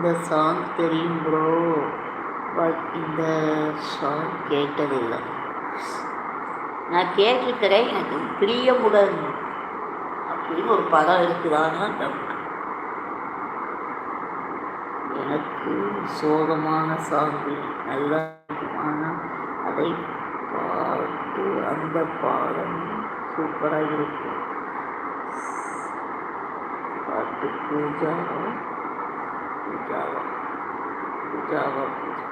இந்த சாங் தெரியும் bro but இந்த சாங் கேட்டதில்லை. நான் கேட்டிருக்கிறேன் எனக்கு பிரியமுடன் அப்படின்னு ஒரு படம் இருக்குதான்னு டவுட் எனக்கு சோகமான சாங்கு நல்லா இருக்குமானா அதை பாட்டு அந்த பாடம் சூப்பராக இருக்கும். பாட்டு பூஜாவா பூஜாவா பூஜாவா Pooja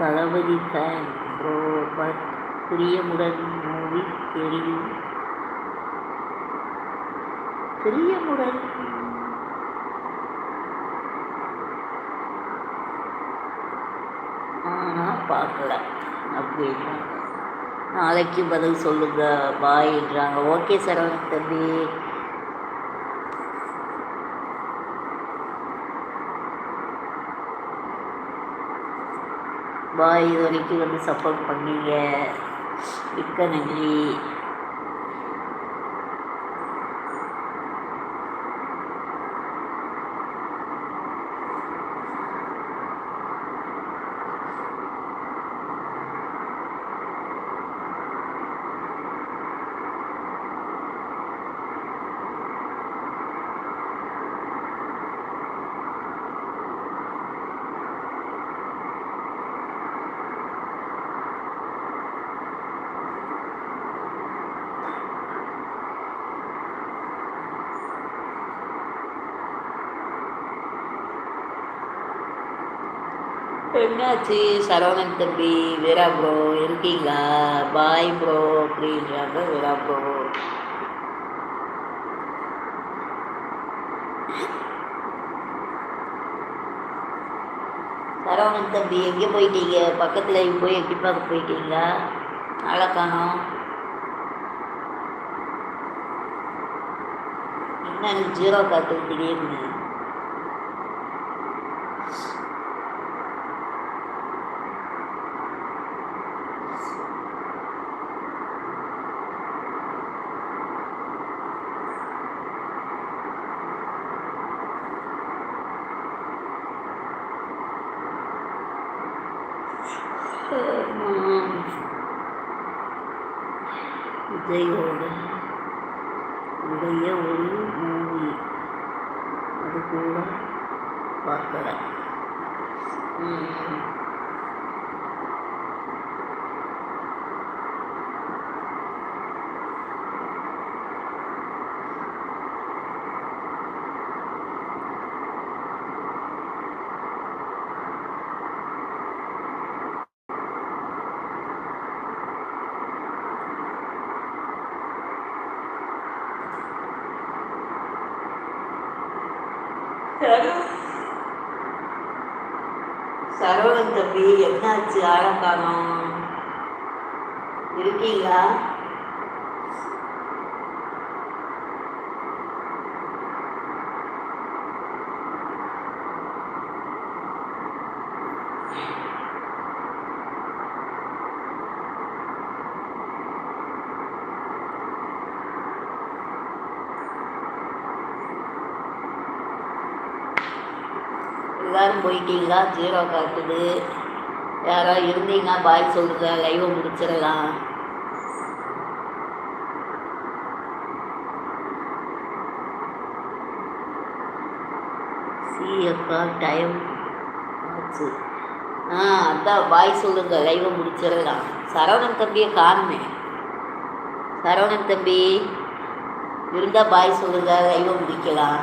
Thalapathy fan bro but Priyamudan movie தெரியும். பிரியமுடன். ஆனால் பார்க்கல. அப்படின்னா நாளைக்கு பதில் சொல்லுங்க. பாய்ன்றாங்க ஓகே சரவணன் தம்பி. பாய் இது வரைக்கும் வந்து சப்போர்ட் பண்ணீங்க. மிக்க நன்றி. என்னாச்சு? சரவணன் தம்பி வீரா ப்ரோ இருக்கீங்களா? பாய் ப்ரோ அப்படின்றாங்க வீரா ப்ரோ சரவணன் தம்பி எங்கே போயிட்டீங்க? பக்கத்தில் போய் எட்டி பார்க்க போயிட்டீங்களா? ஆளை காணோம். என்ன ஜீரோ காத்து திடீர்னு? விஜயோட உடைய ஒரு மூவி. அது கூட பார்க்கல சரவணன் தம்பி என்னாச்சு? ஆழக்கானம் இருக்கீங்களா? எல்லாரும் போயிட்டீங்களா? ஜீரோ காட்டுது யாரோ இருந்தீங்க பாய் சொல்லுங்க. லைவை முடிச்சிடலாம். சிஎப்பா டைம் ஆச்சு. ஆ அதான் பாய் சொல்லுங்க. லைவை முடிச்சிடலாம். சரவணன் தம்பியை காணுமே. சரவணன் தம்பி இருந்தால் பாய் சொல்லுங்க. லைவை முடிக்கலாம்.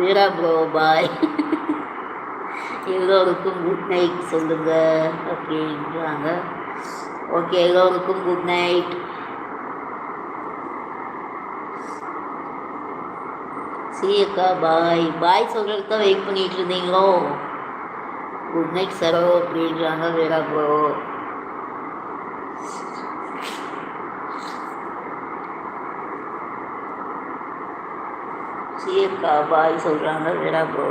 மீரா ப்ரோ பாய் எல்லோருக்கும் குட் நைட் சொல்லுங்க அப்படின்றாங்க. ஓகே எல்லோருக்கும் குட் நைட் சீயக்கா பாய் பாய் சொல்கிறதுக்கு தான் வெயிட் பண்ணிகிட்டு இருந்தீங்களோ? குட் நைட் சரோ அப்படின்றாங்க வீரா ப்ரோ சீயக்கா பாய் சொல்கிறாங்க வீரா ப்ரோ